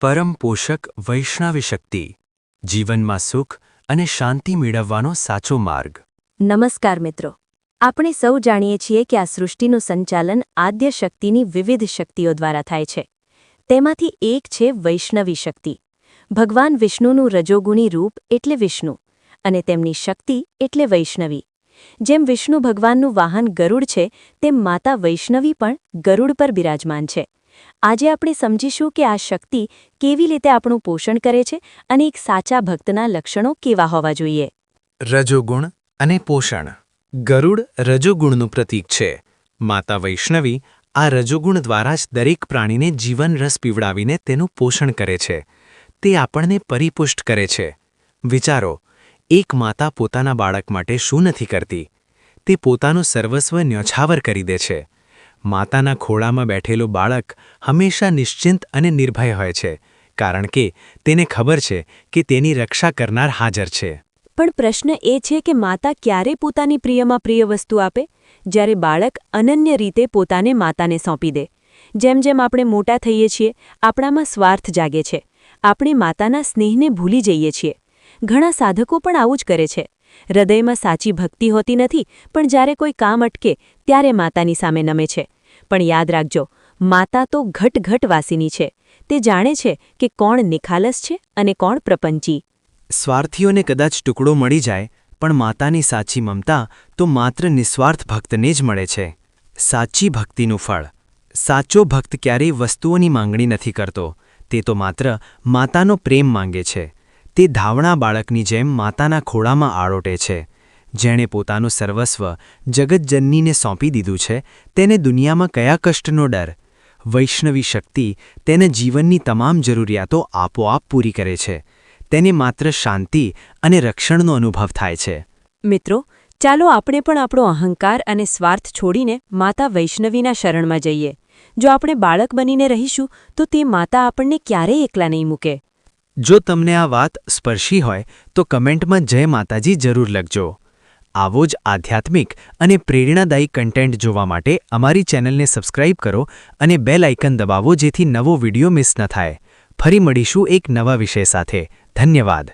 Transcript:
પરમ પોષક વૈષ્ણવી શક્તિ, જીવનમાં સુખ અને શાંતિ મેળવવાનો સાચો માર્ગ. નમસ્કાર મિત્રો. આપણે સૌ જાણીએ છીએ કે આ સૃષ્ટિનું સંચાલન આદ્ય શક્તિની વિવિધ શક્તિઓ દ્વારા થાય છે. તેમાંથી એક છે વૈષ્ણવી શક્તિ. ભગવાન વિષ્ણુનું રજોગુણી રૂપ એટલે વિષ્ણુ અને તેમની શક્તિ એટલે વૈષ્ણવી. જેમ વિષ્ણુ ભગવાનનું વાહન ગરુડ છે, તેમ માતા વૈષ્ણવી પણ ગરુડ પર બિરાજમાન છે. આજે આપણે સમજીશું કે આ શક્તિ કેવી રીતે આપણું પોષણ કરે છે અને એક સાચા ભક્તના લક્ષણો કેવા હોવા જોઈએ. રજોગુણ અને પોષણ. ગરુડ રજોગુણનું પ્રતીક છે. માતા વૈષ્ણવી આ રજોગુણ દ્વારા જ દરેક પ્રાણીને જીવન રસ પીવડાવીને તેનું પોષણ કરે છે. તે આપણને પરિપુષ્ટ કરે છે. વિચારો, એક માતા પોતાના બાળક માટે શું નથી કરતી? તે પોતાનું સર્વસ્વ ન્યોછાવર કરી દે છે. માતાના ખોળામાં બેઠેલો બાળક હંમેશા નિશ્ચિંત અને નિર્ભય હોય છે, કારણ કે તેને ખબર છે કે તેની રક્ષા કરનાર હાજર છે. પણ પ્રશ્ન એ છે કે માતા ક્યારે પોતાની પ્રિયમાં પ્રિય વસ્તુ આપે? જ્યારે બાળક અનન્ય રીતે પોતાને માતાને સોંપી દે. જેમ જેમ આપણે મોટા થઈએ છીએ, આપણામાં સ્વાર્થ જાગે છે. આપણે માતાના સ્નેહને ભૂલી જઈએ છીએ. ઘણા સાધકો પણ આવું જ કરે છે. હૃદયમાં સાચી ભક્તિ હોતી નથી, પણ જ્યારે કોઈ કામ અટકે, ત્યારે માતાની સામે નમે છે. પણ યાદ રાખજો, માતા તો ઘટઘટ વાસીની છે. તે જાણે છે કે કોણ નિખાલસ છે અને કોણ પ્રપંચી. સ્વાર્થીઓને કદાચ ટુકડો મળી જાય, પણ માતાની સાચી મમતા તો માત્ર નિસ્વાર્થ ભક્તને જ મળે છે. સાચી ભક્તિનું ફળ. સાચો ભક્ત ક્યારેય વસ્તુઓની માંગણી નથી કરતો. તે તો માત્ર માતાનો પ્રેમ માંગે છે. તે ધાવણા બાળકની જેમ માતાના ખોળામાં આળોટે છે. જેણે પોતાનું સર્વસ્વ જગતજનનીને સોંપી દીધું છે તેને દુનિયામાં કયા કષ્ટનો ડર? વૈષ્ણવી શક્તિ તેને જીવનની તમામ જરૂરિયાતો આપોઆપ પૂરી કરે છે. તેને માત્ર શાંતિ અને રક્ષણનો અનુભવ થાય છે. મિત્રો ચાલો આપણે પણ આપણો અહંકાર અને સ્વાર્થ છોડીને માતા વૈષ્ણવીના શરણમાં જઈએ. જો આપણે બાળક બનીને રહીશું તો તે માતા આપણને ક્યારેય એકલા નહીં મૂકે. જો તમને આ વાત સ્પર્શી હોય તો કમેન્ટમાં જય માતાજી જરૂર લખજો. આવો જ આધ્યાત્મિક અને પ્રેરણાદાયી કન્ટેન્ટ જોવા માટે અમારી ચેનલને સબસ્ક્રાઇબ કરો અને બેલ આઇકન દબાવો જેથી નવો વીડિયો મિસ ન થાય. ફરી મળીશું એક નવા વિષય સાથે. ધન્યવાદ.